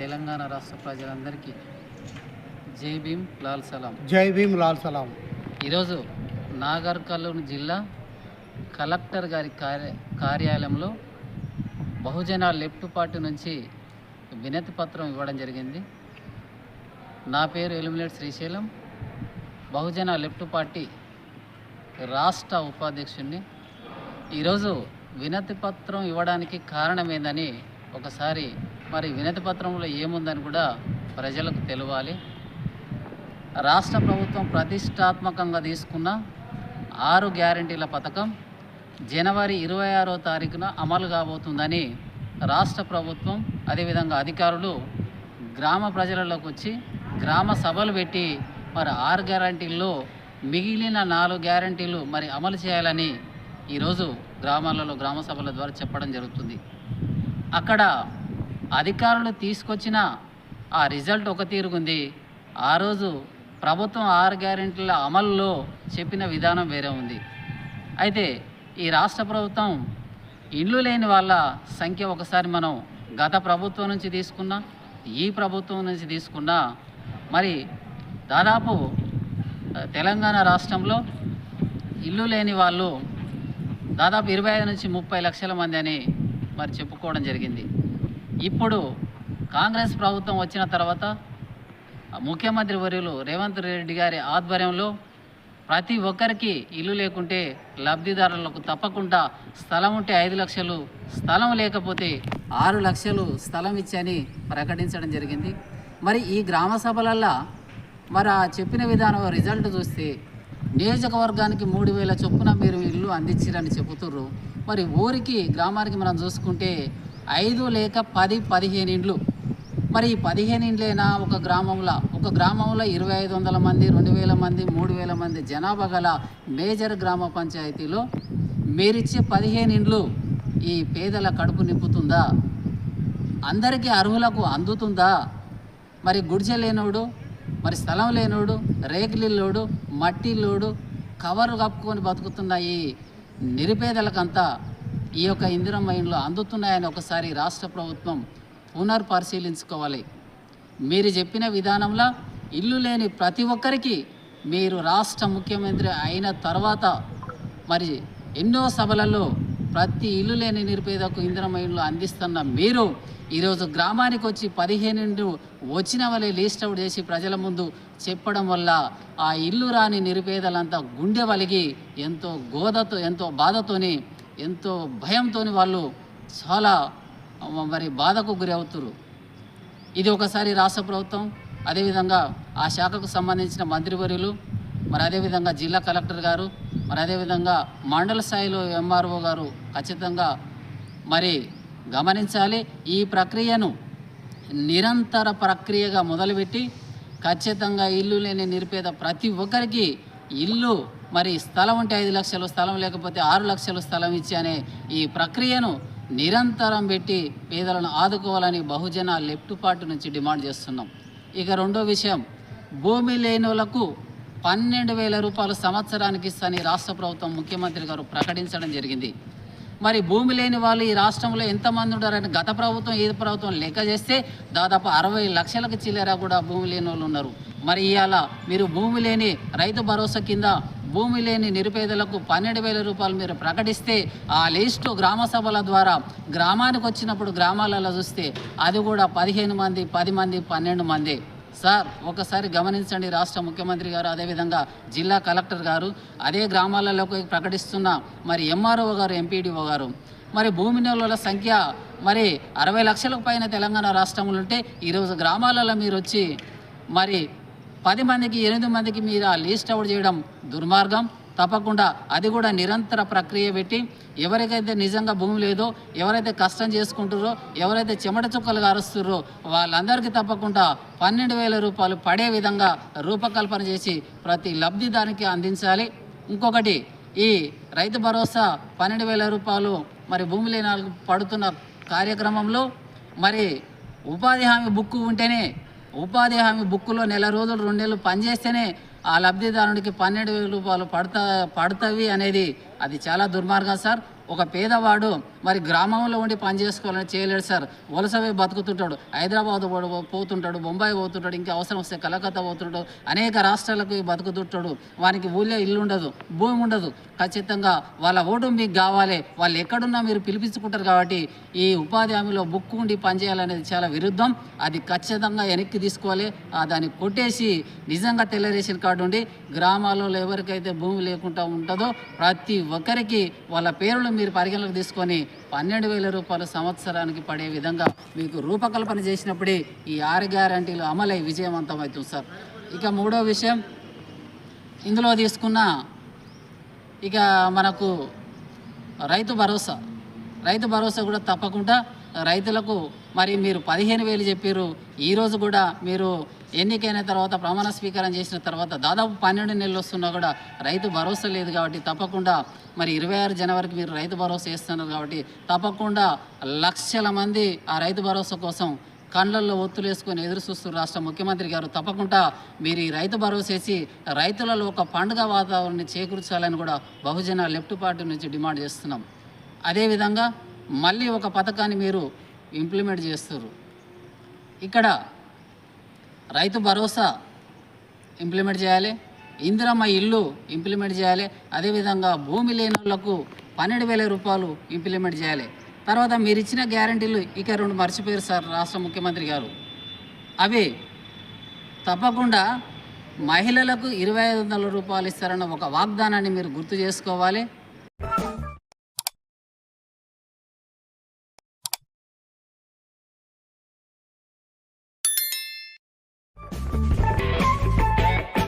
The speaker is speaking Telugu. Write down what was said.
తెలంగాణ రాష్ట్ర ప్రజలందరికీ జై భీమ్ లాల్ సలాం. జై భీమ్ లాల్ సలాం. ఈరోజు నాగర్ కర్నూలు జిల్లా కలెక్టర్ గారి కార్య కార్యాలయంలో బహుజన లెఫ్ట్ పార్టీ నుంచి వినతి పత్రం ఇవ్వడం జరిగింది. నా పేరు eliminate Srisailam. Bahujan Left Party రాష్ట్ర ఉపాధ్యక్షుడిని ఈరోజు వినతి పత్రం ఇవ్వడానికి కారణం ఏందని ఒకసారి మరి వినతి పత్రంలో ఏముందని కూడా ప్రజలకు తెలియాలి రాష్ట్ర ప్రభుత్వం ప్రతిష్టాత్మకంగా తీసుకున్న ఆరు గ్యారంటీల పథకం జనవరి ఇరవై ఆరో తారీఖున అమలు కాబోతుందని రాష్ట్ర ప్రభుత్వం అదేవిధంగా అధికారులు గ్రామ ప్రజలలోకి వచ్చి గ్రామ సభలు పెట్టి మరి ఆరు గ్యారంటీల్లో మిగిలిన నాలుగు గ్యారంటీలు మరి అమలు చేయాలని ఈరోజు గ్రామాలలో గ్రామ సభల ద్వారా చెప్పడం జరుగుతుంది. అక్కడ అధికారులు తీసుకొచ్చిన ఆ రిజల్ట్ ఒక తీరుగుంది. ఆ రోజు ప్రభుత్వం ఆరు గ్యారెంటీల అమలులో చెప్పిన విధానం వేరే ఉంది. అయితే ఈ రాష్ట్ర ప్రభుత్వం ఇల్లు లేని వాళ్ళ సంఖ్య ఒకసారి మనం గత ప్రభుత్వం నుంచి తీసుకున్నా ఈ ప్రభుత్వం నుంచి తీసుకున్నా మరి దాదాపు తెలంగాణ రాష్ట్రంలో ఇల్లు లేని వాళ్ళు దాదాపు ఇరవై ఐదు నుంచి ముప్పై లక్షల మంది అని మరి చెప్పుకోవడం జరిగింది. ఇప్పుడు కాంగ్రెస్ ప్రభుత్వం వచ్చిన తర్వాత ముఖ్యమంత్రి వర్యులు రేవంత్ రెడ్డి గారి ఆధ్వర్యంలో ప్రతి ఒక్కరికి ఇల్లు లేకుంటే లబ్ధిదారులకు తప్పకుండా స్థలం ఉంటే ఐదు లక్షలు స్థలం లేకపోతే ఆరు లక్షలు స్థలం ఇచ్చని ప్రకటించడం జరిగింది. మరి ఈ గ్రామ సభలల్లో మరి ఆ చెప్పిన విధానం రిజల్ట్ చూస్తే నియోజకవర్గానికి మూడు వేల చొప్పున మీరు ఇల్లు అందించారని చెబుతుర్రు. మరి ఊరికి గ్రామానికి మనం చూసుకుంటే ఐదు లేక పది పదిహేను ఇండ్లు. మరి ఈ పదిహేను ఇండ్లైనా? ఒక గ్రామంలో. ఒక గ్రామంలో ఇరవై ఐదు వందల మంది రెండు వేల మంది మూడు వేల మంది జనాభా గల మేజర్ గ్రామ పంచాయతీలో మీరిచ్చే పదిహేను ఇండ్లు ఈ పేదల కడుపు నింపుతుందా? అందరికీ అర్హులకు అందుతుందా? మరి గుడిచె లేనోడు మరి స్థలం లేనోడు రేకులిల్లోడు మట్టిల్లోడు కవర్ కప్పుకొని బతుకుతున్న ఈ నిరుపేదలకంతా ఈ యొక్క ఇందిరం మైన్లు అందుతున్నాయని ఒకసారి రాష్ట్ర ప్రభుత్వం పునర్పరిశీలించుకోవాలి. మీరు చెప్పిన విధానంలో ఇల్లు లేని ప్రతి ఒక్కరికి మీరు రాష్ట్ర ముఖ్యమంత్రి అయిన తర్వాత మరి ఎన్నో సభలలో ప్రతి ఇల్లు లేని నిరుపేదకు ఇందిరమ్మ అందిస్తున్న మీరు ఈరోజు గ్రామానికి వచ్చి పదిహేను వచ్చిన వలె లీస్ట్ అవుట్ చేసి ప్రజల ముందు చెప్పడం వల్ల ఆ ఇల్లు రాని నిరుపేదలంతా గుండె వలిగి ఎంతో గోదతో ఎంతో బాధతోని ఎంతో భయంతోని వాళ్ళు చాలా మరి బాధకు గురి అవుతున్నారు ఇది ఒకసారి రాష్ట్ర ప్రభుత్వం అదేవిధంగా ఆ శాఖకు సంబంధించిన మంత్రివర్యులు మరి అదేవిధంగా జిల్లా కలెక్టర్ గారు మరి అదేవిధంగా మండల స్థాయిలో ఎంఆర్ఓ గారు ఖచ్చితంగా మరి గమనించాలి. ఈ ప్రక్రియను నిరంతర ప్రక్రియగా మొదలుపెట్టి ఖచ్చితంగా ఇల్లు లేని నిరుపేద ప్రతి ఒక్కరికి ఇల్లు మరి స్థలం ఉంటే ఐదు లక్షలు స్థలం లేకపోతే ఆరు లక్షలు స్థలం ఇచ్చి అనే ఈ ప్రక్రియను నిరంతరం పెట్టి పేదలను ఆదుకోవాలని బహుజన లెఫ్ట్ పార్టీ నుంచి డిమాండ్ చేస్తున్నాం. ఇక రెండో విషయం భూమి లేని వాళ్ళకు పన్నెండు వేల రూపాయలు సంవత్సరానికి ఇస్తని రాష్ట్ర ప్రభుత్వం ముఖ్యమంత్రి గారు ప్రకటించడం జరిగింది. మరి భూమి లేని వాళ్ళు ఈ రాష్ట్రంలో ఎంతమంది ఉన్నారని గత ప్రభుత్వం ఈ ప్రభుత్వం లెక్క చేస్తే దాదాపు అరవై లక్షలకు చిల్లర కూడా భూమి లేని వాళ్ళు ఉన్నారు. మరి ఇవాళ మీరు భూమి లేని రైతు భరోసా కింద భూమి లేని నిరుపేదలకు పన్నెండు వేల రూపాయలు మీరు ప్రకటిస్తే ఆ లిస్టు గ్రామ సభల ద్వారా గ్రామానికి వచ్చినప్పుడు గ్రామాలలో చూస్తే అది కూడా పదిహేను మంది పది మంది పన్నెండు మంది. సార్ ఒకసారి గమనించండి రాష్ట్ర ముఖ్యమంత్రి గారు అదేవిధంగా జిల్లా కలెక్టర్ గారు అదే గ్రామాలలోకి ప్రకటిస్తున్న మరి ఎంఆర్ఓ గారు ఎంపీడీఓ గారు. మరి భూమి నెలల సంఖ్య మరి అరవై లక్షలకు పైన తెలంగాణ రాష్ట్రంలో ఉంటే ఈరోజు గ్రామాలలో మీరు వచ్చి మరి పది మందికి ఎనిమిది మందికి మీరు ఆ లీస్ట్ అవుట్ చేయడం దుర్మార్గం. తప్పకుండా అది కూడా నిరంతర ప్రక్రియ పెట్టి ఎవరికైతే నిజంగా భూమి లేదో ఎవరైతే కష్టం చేసుకుంటారో ఎవరైతే చెమట చుక్కలు అరుస్తుర్రో వాళ్ళందరికీ తప్పకుండా పన్నెండు వేల రూపాయలు పడే విధంగా రూపకల్పన చేసి ప్రతి లబ్ధిదానికి అందించాలి. ఇంకొకటి ఈ రైతు భరోసా పన్నెండు వేల రూపాయలు మరి భూమి లేని పడుతున్న కార్యక్రమంలో మరి ఉపాధి హామీ బుక్ ఉంటేనే ఉపాధి హామీ బుక్కులో నెల రోజులు రెండు నెలలు పనిచేస్తేనే ఆ లబ్ధిదారునికి పన్నెండు వేల రూపాయలు పడతా పడతవి అనేది అది చాలా దుర్మార్గం సార్. ఒక పేదవాడు మరి గ్రామంలో ఉండి పని చేసుకోవాలని చేయలేడు సార్. వలసవే బతుకుతుంటాడు. హైదరాబాద్ పోతుంటాడు. బొంబాయి పోతుంటాడు. ఇంకా అవసరం వస్తే కలకత్తా పోతుంటాడు. అనేక రాష్ట్రాలకు బతుకుతుంటాడు. వానికి ఊళ్ళో ఇల్లు ఉండదు భూమి ఉండదు. ఖచ్చితంగా వాళ్ళ ఓటు మీకు కావాలి. వాళ్ళు ఎక్కడున్నా మీరు పిలిపించుకుంటారు కాబట్టి ఈ ఉపాధి హామీలో బుక్ ఉండి పనిచేయాలనేది చాలా విరుద్ధం. అది ఖచ్చితంగా వెనక్కి తీసుకోవాలి. ఆ దాన్ని కొట్టేసి నిజంగా తెల్ల రేషన్ కార్డు ఉండి గ్రామాలలో ఎవరికైతే భూమి లేకుండా ఉంటుందో ప్రతి ఒక్కరికి వాళ్ళ పేర్లు మీరు పరిగణలోకి తీసుకొని పన్నెండు వేల రూపాయలు సంవత్సరానికి పడే విధంగా మీకు రూపకల్పన చేసినప్పుడే ఈ ఆరు గ్యారంటీలు అమలై విజయవంతం అవుతుంది సార్. ఇక మూడో విషయం ఇందులో తీసుకున్న ఇక మనకు రైతు భరోసా. రైతు భరోసా కూడా తప్పకుండా రైతులకు మరి మీరు పదిహేను వేలు చెప్పారు ఈరోజు కూడా మీరు ఎన్నికైన తర్వాత ప్రమాణ స్వీకారం చేసిన తర్వాత దాదాపు పన్నెండు నెలలు వస్తున్నా కూడా రైతు భరోసా లేదు కాబట్టి తప్పకుండా మరి ఇరవై ఆరు జనవరికి మీరు రైతు భరోసా ఇస్తున్నారు కాబట్టి తప్పకుండా లక్షల మంది ఆ రైతు భరోసా కోసం కళ్ళల్లో ఒత్తులు వేసుకొని ఎదురు చూస్తున్న రాష్ట్ర ముఖ్యమంత్రి గారు. తప్పకుండా మీరు ఈ రైతు భరోసా రైతులలో ఒక పండుగ వాతావరణాన్ని చేకూర్చాలని కూడా బహుజన లెఫ్ట్ పార్టీ నుంచి డిమాండ్ చేస్తున్నాం. అదేవిధంగా మళ్ళీ ఒక పథకాన్ని మీరు ఇంప్లిమెంట్ చేస్తారు ఇక్కడ రైతు భరోసా ఇంప్లిమెంట్ చేయాలి. ఇందిరమ్మ ఇల్లు ఇంప్లిమెంట్ చేయాలి. అదేవిధంగా భూమి లేని వాళ్ళకు పన్నెండు వేల రూపాయలు ఇంప్లిమెంట్ చేయాలి. తర్వాత మీరు ఇచ్చిన గ్యారంటీలు ఇక రెండు మర్చిపోయారు సార్ రాష్ట్ర ముఖ్యమంత్రి గారు. అవి తప్పకుండా మహిళలకు ఇరవై ఐదు వందల రూపాయలు ఇస్తారన్న ఒక వాగ్దానాన్ని మీరు గుర్తు చేసుకోవాలి.